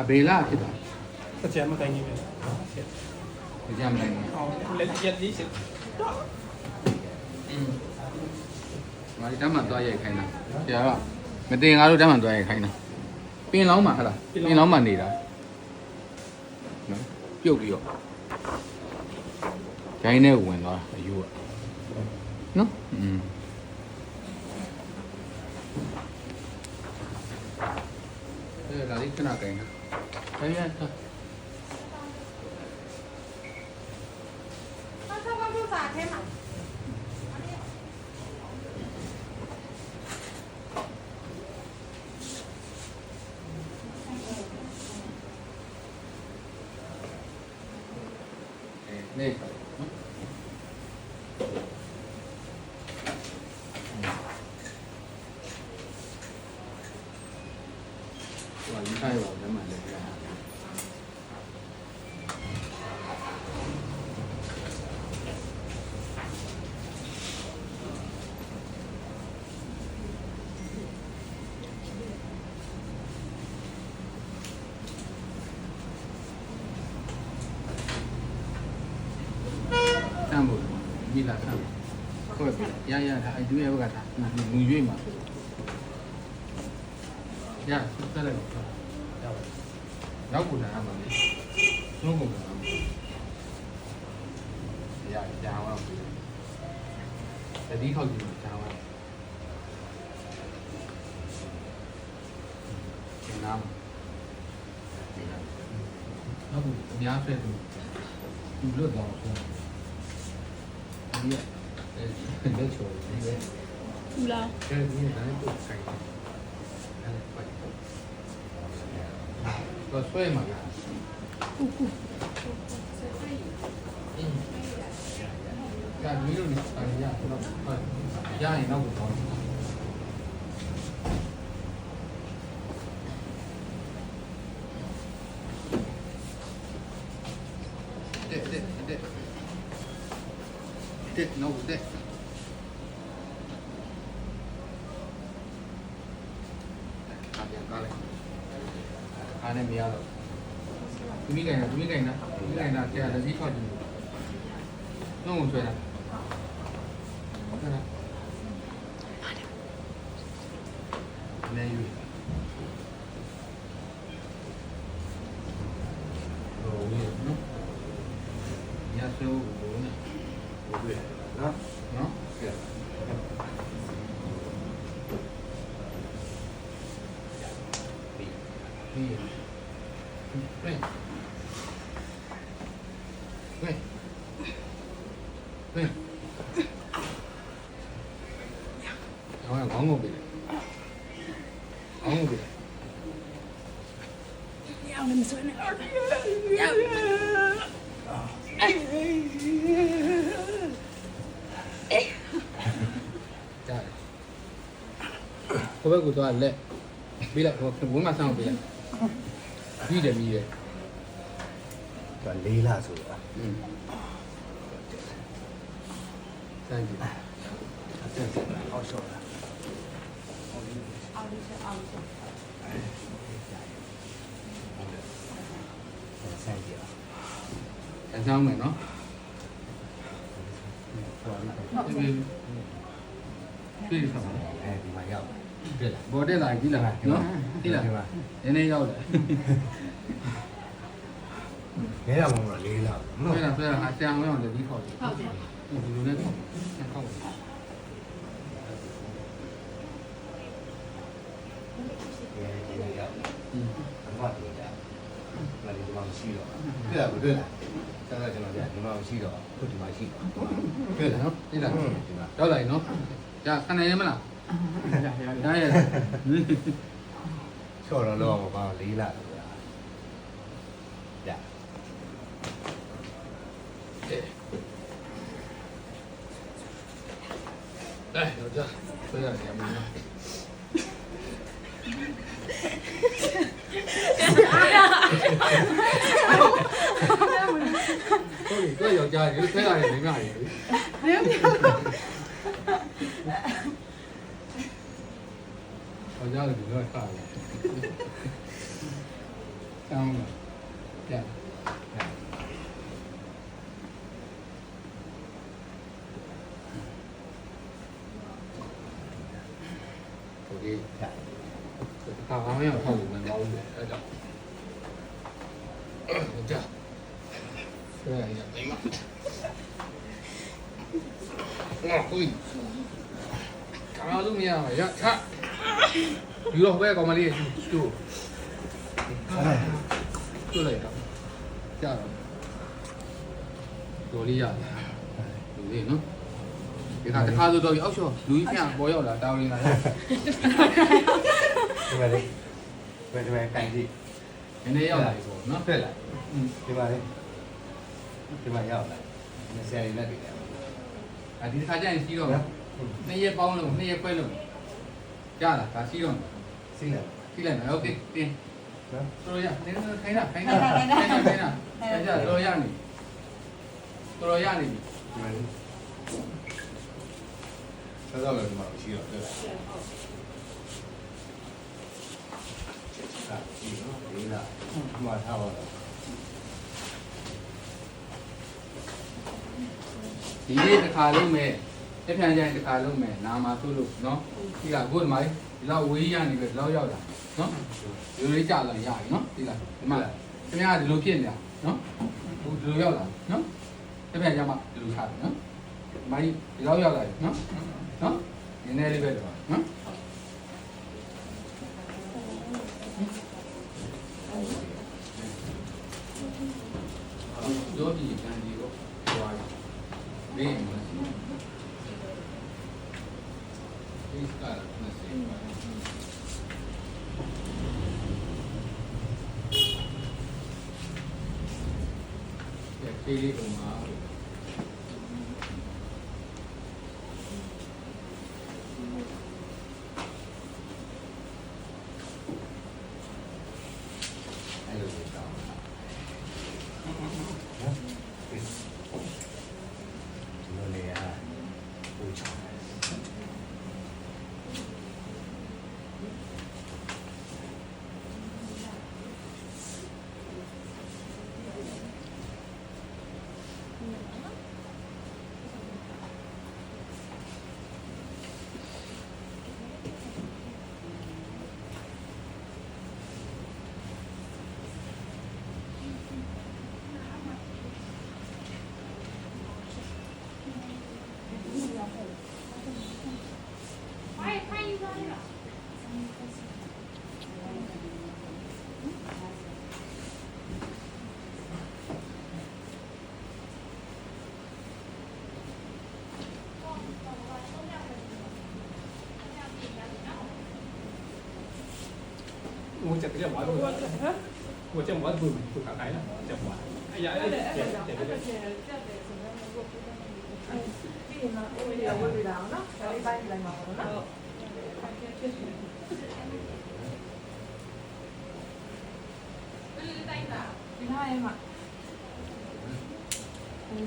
ဒါဘယ်လဖြစ်တာလဲဆရာမတိုင်ကြီးပဲဆရာဆရာမတိုင်ဘူးဟုတ်လက်ရက်ကြီးဆရာတော့ငါဒီတမ်းမှသွားရိုက်ခိုင်းတာဆရာကမတင်ငါတို့တမ်းမှသွားရိုက်ခိုင်းတာပင်လောင်းမှာဟလားပင်လောင်းမှာနေတာနော်ပြုတ်ပြီးတော့ဂျိုင်းနဲ့ဝင်သွားအယူကနော်อืม इतना कहीं ना कहीं Thank you. 我一看有人买的。看不，你来看，可以，爷爷他爷爷不给他，你你愿意？ ဆမ်းဖို့မိလာဆမ်းခွက်ပြီရရဒါအတူရဲ့ဘက်ကဒါငူရွေ့မှာရဆက်လိုက်တော့ရပါနောက်ကိုလာရမှာလေနှုတ်ကုန်လာမှာရကြာအောင်တတိခောက်ကြည့်ကြာအောင်ကျန်နာနောက်ကိုအများဖက်သူသူလွတ်တော့ဆိုဒီကအဲလက်ချော်ဒီပဲ不啦，အဲဒီကလည်းပုတ်ဆိုင် 多岁嘛？で、で、で、で、で နဲ့မရတော့သူမိကင်တာသူမိကင်တာသူမိကင်တာဆရာလက်ကြီးခေါက်ကြည့်နှုတ်ကိုဆွဲတာဟုတ်လားနေယူဟိုဝေးနော်ညဆိုးဘုံနဲ့ဘယ်နော်နော်ကဲ Đi. Đây. ခေါင်းကခေါင်းငုံပြီခေါင်းငုံပြီညောင်းနေမစွမ်းနဲ့ညောင်းဒါဘယ်ကူသွားလက်ပြီးလိုက်ဟိုဝင်းမဆောင်ပြီးလိုက်ပြီးတယ်ပြီးတယ်ဒါလေးလားဆိုတော့อืมတန်ကြီးအတက်ဟောဆော့ န်းကြည့် Làm sao mày nó? အောင်ဟော Bí bí sao? အဲဒီမှာရောက် Biết là. Bố đây là cái là nó. Tí là. Đến đây đâu đấy. လဲရမှာမလို့လေးလာနော် Đây là đây là hai xe mới còn được đi khỏi. 好的。Ừ, dù lên không. Em không. ဒီနေ့ရောက် Ừ. အမတ် 给人点点药，嗯，很快点点，那你就忘记了，对了不对了，现在怎么样？你忘记了，不就忘记？对了，对，对了，到来喏，呀，看来什么了？呀呀呀！错了了，我把离了。来，老张，坐下，先慢。家人，三个人两个人。我家里比较大的，三个，两个。手机，大方面靠我们老。 ငါကိုကြီးကာမလို့မရပါရချယူတော့ဘယ်ကောင်မလေးကျူကျူကျူလိုက်တော့ကြာတော့တော်လေးရတယ်လူလေးနော်ဒီခါတစ်ခါဆိုတော့အောက်ချောလူကြီးပြန်ပေါ်ရောက်လာတောင်းရင်းလာဒီမှာလေဘယ်ဒီမှာကန်ကြည့်နည်းနည်းရောက်လာပြီပေါ့နော်တွေ့လားဒီမှာလေ ဒီမှာရောက်လာမဆရာကြီးလက်တွေလဲ ။အဲဒီတစ်ခါကျရင်စီးတော့မယ်။နှစ်ရက်ပေါင်းလို့နှစ်ရက်ခွဲလို့ရလားဒါစီးတော့မယ် စိတ်လက် ။စီးလိုက်မယ်။โอเคတင်း နော် ။တော်ရ။နည်းနည်းခိုင်းတာခိုင်းတာခိုင်းတာခိုင်းတာ။အဲကြတော်ရနေ။တော်ရနေပြီ ဒီမှာလေဆက်တော့လည်းဒီမှာရှိတော့တွေ့လားဟာဒီနော်ဒီလားဒီမှာထားပါတော့ ။ ဒီနေ့တစ်ခါလုံးမဲ့တစ်ပြန်ကျရင်တစ်ခါလုံးမဲ့နာမှာသူ့လို့နော်။ဒီကကိုယ်ဒီမှာဒီလောက်ဝေးရနေပြီဒီလောက်ရောက်တာနော်။ဒီလိုလေးကြာလာရပြီနော်။ဒီလားဒီမှာခင်ဗျားဒီလိုဖြစ်နေတာနော်။ဟိုဒီလိုရောက်လာနော်။တစ်ပြန်ကျမှဒီလိုချတယ်နော်။မိုင်းဒီလောက်ရောက်လာပြီနော်။နော်။နည်းနည်းလေးပဲတော့နော်။တို့ဒီကန်ဒီကိုဟွာဘ Name. Please God, the same one. Actually, kung. ui chặt cái chồng mỏi luôn ui chồng mỏi vừa vừa cảm thấy là chồng ai dạ ấy chặt chặt cái Hai em ạ. Ừ.